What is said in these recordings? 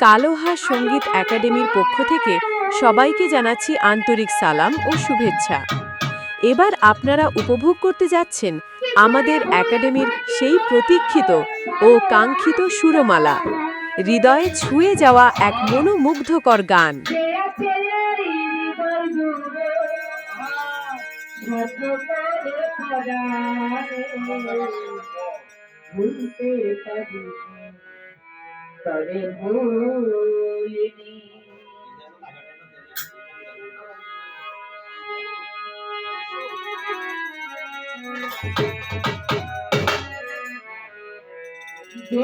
কালোহা সংগীত একাডেমির পক্ষ থেকে সবাইকে জানাচ্ছি আন্তরিক সালাম ও শুভেচ্ছা। এবার আপনারা উপভোগ করতে যাচ্ছেন আমাদের একাডেমির সেই প্রতীক্ষিত ও কাঙ্ক্ষিত সুরমালা, হৃদয়ে ছুঁয়ে যাওয়া এক মনোমুগ্ধকর গান। ভুলতে পারি তবে ভুলিনি যে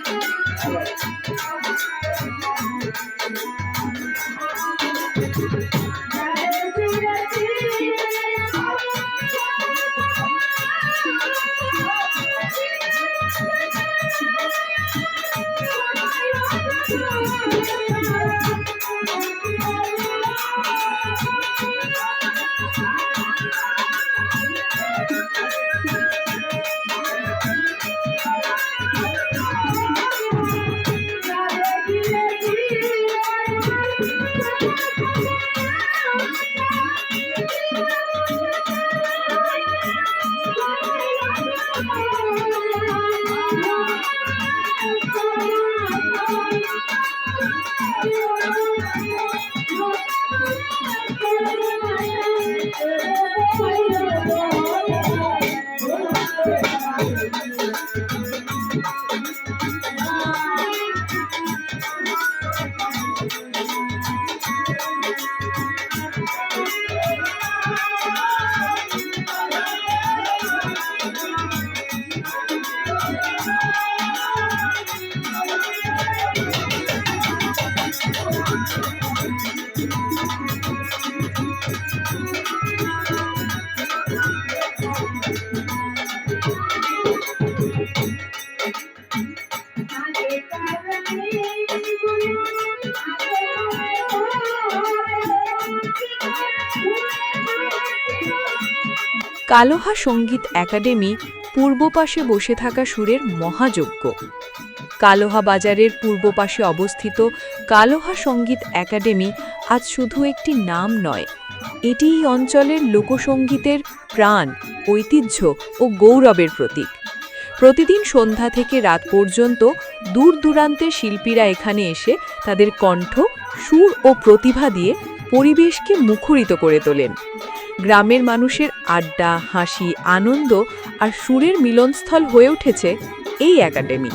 কালোহা সংগীত একাডেমি পূর্ব পাশে বসে থাকা সুরের মহাযজ্ঞ। কালোহা বাজারের পূর্ব পাশে অবস্থিত কালোহা সংগীত একাডেমি আজ শুধু একটি নাম নয়, এটি এই অঞ্চলের লোকসঙ্গীতের প্রাণ, ঐতিহ্য ও গৌরবের প্রতীক। প্রতিদিন সন্ধ্যা থেকে রাত পর্যন্ত দূর দূরান্তের শিল্পীরা এখানে এসে তাদের কণ্ঠ, সুর ও প্রতিভা দিয়ে পরিবেশকে মুখরিত করে তোলেন। গ্রামের মানুষের আড্ডা, হাসি, আনন্দ আর সুরের মিলনস্থল হয়ে উঠেছে এই একাডেমি।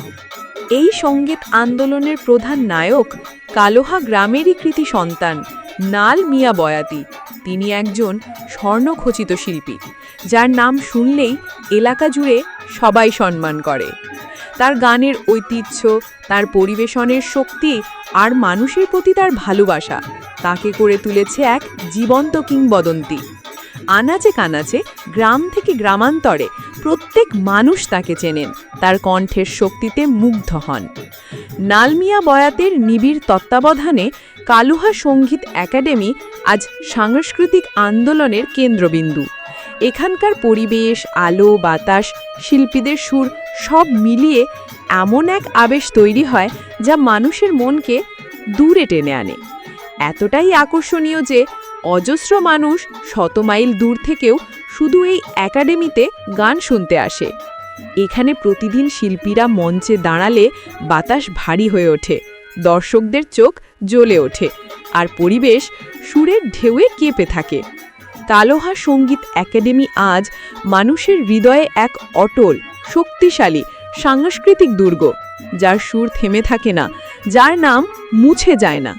এই সংগীত আন্দোলনের প্রধান নায়ক কালোহা গ্রামেরই কৃতি সন্তান নাল মিয়া বয়াতি। তিনি একজন স্বর্ণখচিত শিল্পী, যার নাম শুনলেই এলাকা জুড়ে সবাই সম্মান করে। তার গানের ঐতিহ্য, তার পরিবেশনের শক্তি আর মানুষের প্রতি তার ভালোবাসা, তাকে করে তুলেছে এক জীবন্ত কিংবদন্তি। আনাচে কানাচে, গ্রাম থেকে গ্রামান্তরে প্রত্যেক মানুষ তাকে চেনেন। তার কণ্ঠের শক্তিতে মুগ্ধ হন। নালমিয়া বয়াতের নিবিড় তত্ত্বাবধানে কালুহা সংগীত একাডেমি আজ সাংস্কৃতিক আন্দোলনের কেন্দ্রবিন্দু। এখানকার পরিবেশ, আলো, বাতাস, শিল্পীদের সুর সব মিলিয়ে এমন এক আবেশ তৈরি হয় যা মানুষের মনকে দূরে টেনে আনে। এতটাই আকর্ষণীয় যে অজস্র মানুষ শত মাইল দূর থেকেও শুধু এই একাডেমিতে গান শুনতে আসে। এখানে প্রতিদিন শিল্পীরা মঞ্চে দাঁড়ালে বাতাস ভারী হয়ে ওঠে, দর্শকদের চোখ জ্বলে ওঠে আর পরিবেশ সুরের ঢেউয়ে কেঁপে থাকে। তালোহা সংগীত একাডেমি আজ মানুষের হৃদয়ে এক অটল, শক্তিশালী, সাংস্কৃতিক দুর্গ, যার সুর থেমে থাকে না, যার নাম মুছে যায় না।